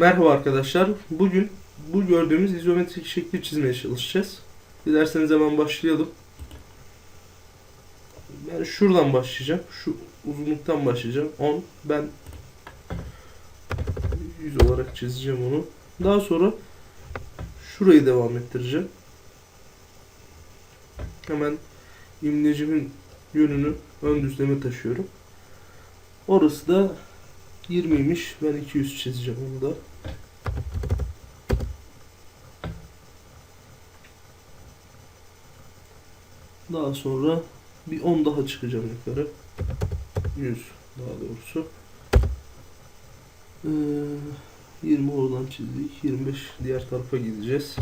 Merhaba arkadaşlar. Bugün bu gördüğümüz izometrik şekli çizmeye çalışacağız. Dilerseniz hemen başlayalım. Ben şuradan başlayacağım. Şu uzunluktan başlayacağım. 10. Ben 100 olarak çizeceğim onu. Daha sonra şurayı devam ettireceğim. Hemen imlecimin yönünü ön düzleme taşıyorum. Orası da 20'ymiş. Ben 200 çizeceğim onu da. Daha sonra bir 10 daha çıkacağım yukarı. 100 daha doğrusu. Ee, 20 oradan çizdik. 25 diğer tarafa gideceğiz.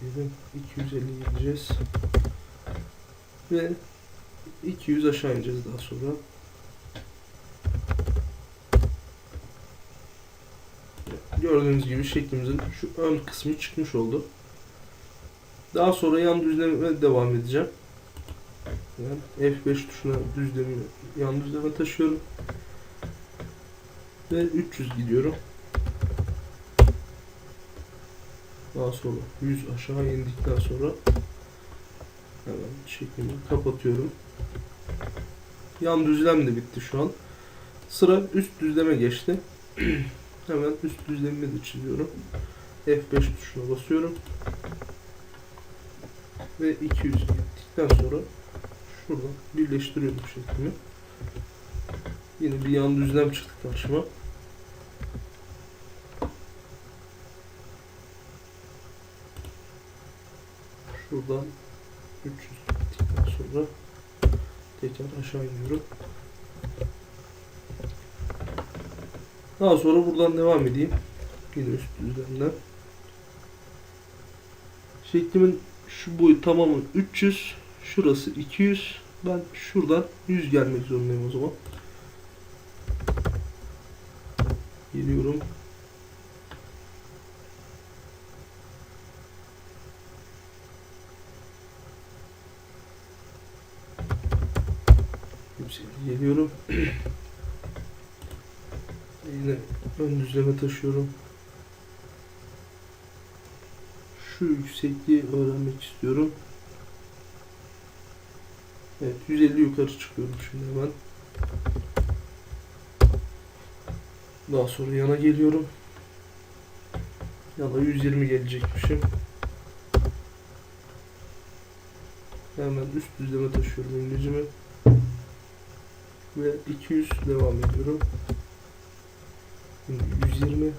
Diyelim 250 gideceğiz. Ve 200 aşağı ineceğiz daha sonra. Gördüğünüz gibi şeklimizin şu ön kısmı çıkmış oldu. Daha sonra yan düzleme devam edeceğim. Yani F5 tuşuna düzlemi yan düzleme taşıyorum. Ve 300 gidiyorum. Daha sonra 100 aşağı indikten sonra hemen şeklimi kapatıyorum. Yan düzlem de bitti şu an. Sıra üst düzleme geçti. hemen üst düzlemimi de çiziyorum. F5 tuşuna basıyorum. Ve 200 gittikten sonra şuradan birleştiriyorum şeklimi. Yine bir yan düzlem çıktı karşıma. Şuradan 300 gittikten sonra tekrar aşağı iniyorum. Daha sonra buradan devam edeyim. Yine üst düzlemden. Şeklimin şu boyu tamamı 300. Şurası 200. Ben şuradan 100 gelmek zorundayım o zaman. Geliyorum. Geliyorum. Yine ön düzleme taşıyorum. Şu yüksekliği öğrenmek istiyorum. Evet 150 yukarı çıkıyorum şimdi hemen. Daha sonra yana geliyorum. Yana 120 gelecekmişim. Hemen üst düzleme taşıyorum İngilizcemi. Ve 200 devam ediyorum. Şimdi 120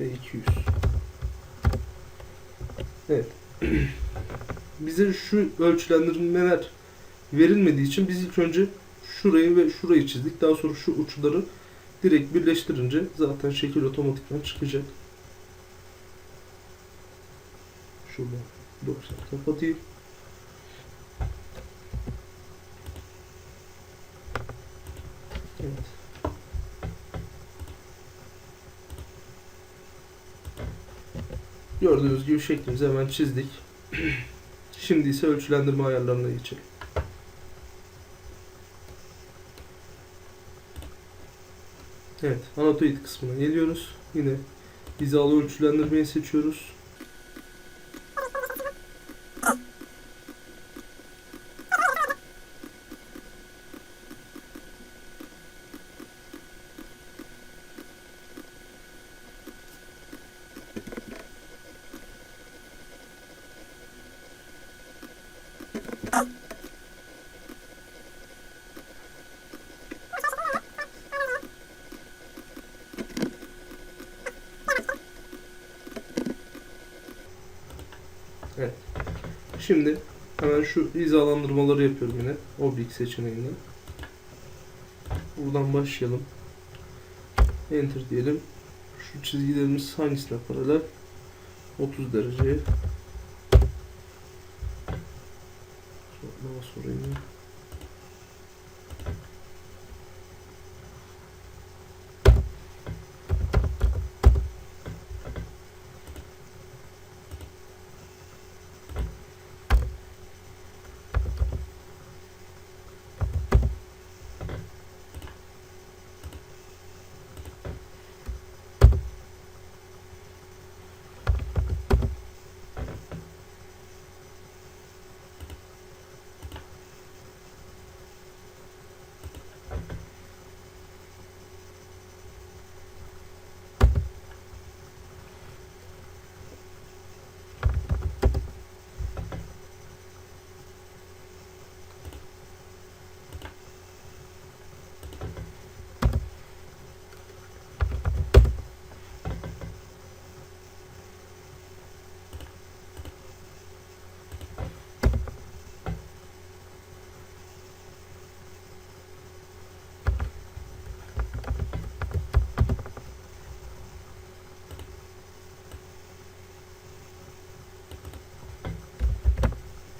ve 200. Evet. Bize şu ölçülendirmeler verilmediği için biz ilk önce şurayı ve şurayı çizdik. Daha sonra şu uçları direkt birleştirince zaten şekil otomatikman çıkacak. Şuradan 90 kapatayım. Evet. Gördüğünüz gibi şeklimizi hemen çizdik. Şimdi ise ölçülendirme ayarlarına geçelim. Evet, anatoid kısmına geliyoruz. Yine hizalı ölçülendirmeyi seçiyoruz. Şimdi hemen şu hizalandırmaları yapıyorum yine. Oblik seçeneğinden. Buradan başlayalım. Enter diyelim. Şu çizgilerimiz hangisine paralel? 30 derece. Sonra yine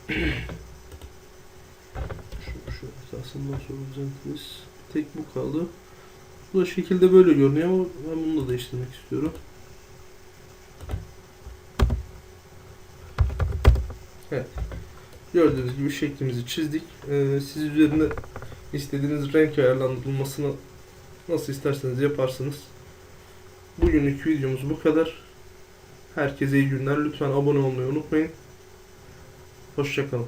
Şu, şu esasından sonra düzeltiriz. Tek bu kaldı. Bu da şekilde böyle görünüyor ama ben bunu da değiştirmek istiyorum. Evet. Gördüğünüz gibi şeklimizi çizdik. Ee, siz üzerine istediğiniz renk ayarlandırılmasını nasıl isterseniz yaparsınız. Bugünlük videomuz bu kadar. Herkese iyi günler. Lütfen abone olmayı unutmayın. Hoşçakalın.